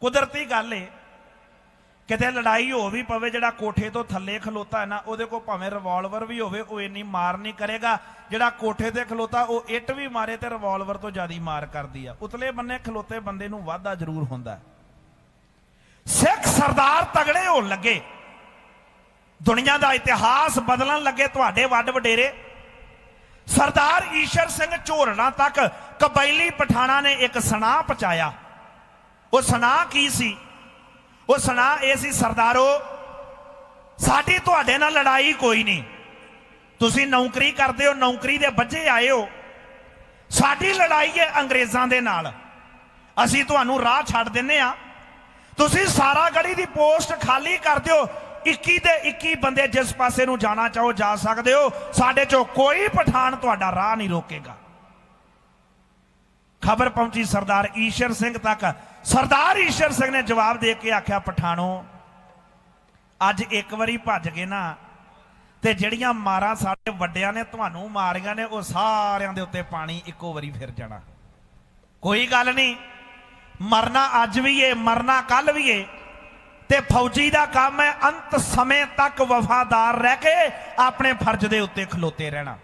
ਕੁਦਰਤੀ ਗੱਲ ਏ। ਕਿਤੇ ਲੜਾਈ ਹੋ ਵੀ ਪਵੇ, ਜਿਹੜਾ ਕੋਠੇ ਤੋਂ ਥੱਲੇ ਖਲੋਤਾ ਹੈ ਨਾ, ਉਹਦੇ ਕੋਲ ਭਾਵੇਂ ਰਿਵਾਲਵਰ ਵੀ ਹੋਵੇ, ਉਹ ਇੰਨੀ ਮਾਰ ਨਹੀਂ ਕਰੇਗਾ। ਜਿਹੜਾ ਕੋਠੇ ਤੇ ਖਲੋਤਾ, ਉਹ ਇੱਟ ਵੀ ਮਾਰੇ ਤੇ ਰਿਵਾਲਵਰ ਤੋਂ ਜ਼ਿਆਦਾ ਮਾਰ ਕਰਦੀ ਆ। ਉਤਲੇ ਬੰਨੇ ਖਲੋਤੇ ਬੰਦੇ ਨੂੰ ਵਾਧਾ ਜ਼ਰੂਰ ਹੁੰਦਾ। ਸਿੱਖ ਸਰਦਾਰ ਤਗੜੇ ਹੋਣ ਲੱਗੇ। ਦੁਨੀਆ ਦਾ ਇਤਿਹਾਸ ਬਦਲਣ ਲੱਗੇ ਤੁਹਾਡੇ ਵੱਡ ਵਡੇਰੇ। ਸਰਦਾਰ ਈਸ਼ਰ ਸਿੰਘ ਝੋਰਣਾ ਤੱਕ ਕਬੈਲੀ ਪਠਾਣਾ ਨੇ ਇੱਕ ਸੁਨਾਹ ਪਹੁੰਚਾਇਆ। ਉਹ ਸੁਣਾ ਕੀ ਸੀ? ਉਹ ਸੁਣਾ ਇਹ ਸੀ, ਸਰਦਾਰੋ, ਸਾਡੀ ਤੁਹਾਡੇ ਨਾਲ ਲੜਾਈ ਕੋਈ ਨਹੀਂ। ਤੁਸੀਂ ਨੌਕਰੀ ਕਰਦੇ ਹੋ, ਨੌਕਰੀ ਦੇ ਬੱਝੇ ਆਏ ਹੋ। ਸਾਡੀ ਲੜਾਈ ਹੈ ਅੰਗਰੇਜ਼ਾਂ ਦੇ ਨਾਲ। ਅਸੀਂ ਤੁਹਾਨੂੰ ਰਾਹ ਛੱਡ ਦਿੰਨੇ ਆ। ਤੁਸੀਂ ਸਾਰਾ ਗੜੀ ਦੀ ਪੋਸਟ ਖਾਲੀ ਕਰ ਦਿਓ। 21 ਦੇ 21 ਬੰਦੇ ਜਿਸ ਪਾਸੇ ਨੂੰ ਜਾਣਾ ਚਾਹੋ, ਜਾ ਸਕਦੇ ਹੋ। ਸਾਡੇ ਚੋਂ ਕੋਈ ਪਠਾਨ ਤੁਹਾਡਾ ਰਾਹ ਨਹੀਂ ਰੋਕੇਗਾ। ਖਬਰ ਪਹੁੰਚੀ ਸਰਦਾਰ ਈਸ਼ਰ ਸਿੰਘ ਤੱਕ। ਸਰਦਾਰ ਈਸ਼ਰ ਸਿੰਘ ਨੇ ਜਵਾਬ ਦੇ ਕੇ ਆਖਿਆ, ਪਠਾਣੋ, ਅੱਜ ਇੱਕ ਵਾਰੀ ਭੱਜ ਗਏ ਨਾ, ਤੇ ਜਿਹੜੀਆਂ ਮਾਰਾਂ ਸਾਡੇ ਵੱਡਿਆਂ ਨੇ ਤੁਹਾਨੂੰ ਮਾਰੀਆਂ ਨੇ, ਉਹ ਸਾਰਿਆਂ ਦੇ ਉੱਤੇ ਪਾਣੀ ਇੱਕੋ ਵਾਰੀ ਫਿਰ ਜਾਣਾ। ਕੋਈ ਗੱਲ ਨਹੀਂ, ਮਰਨਾ ਅੱਜ ਵੀ ਏ, ਮਰਨਾ ਕੱਲ ਵੀ ਏ, ਤੇ ਫੌਜੀ ਦਾ ਕੰਮ ਹੈ ਅੰਤ ਸਮੇਂ ਤੱਕ ਵਫਾਦਾਰ ਰਹਿ ਕੇ ਆਪਣੇ ਫਰਜ਼ ਦੇ ਉੱਤੇ ਖਲੋਤੇ ਰਹਿਣਾ।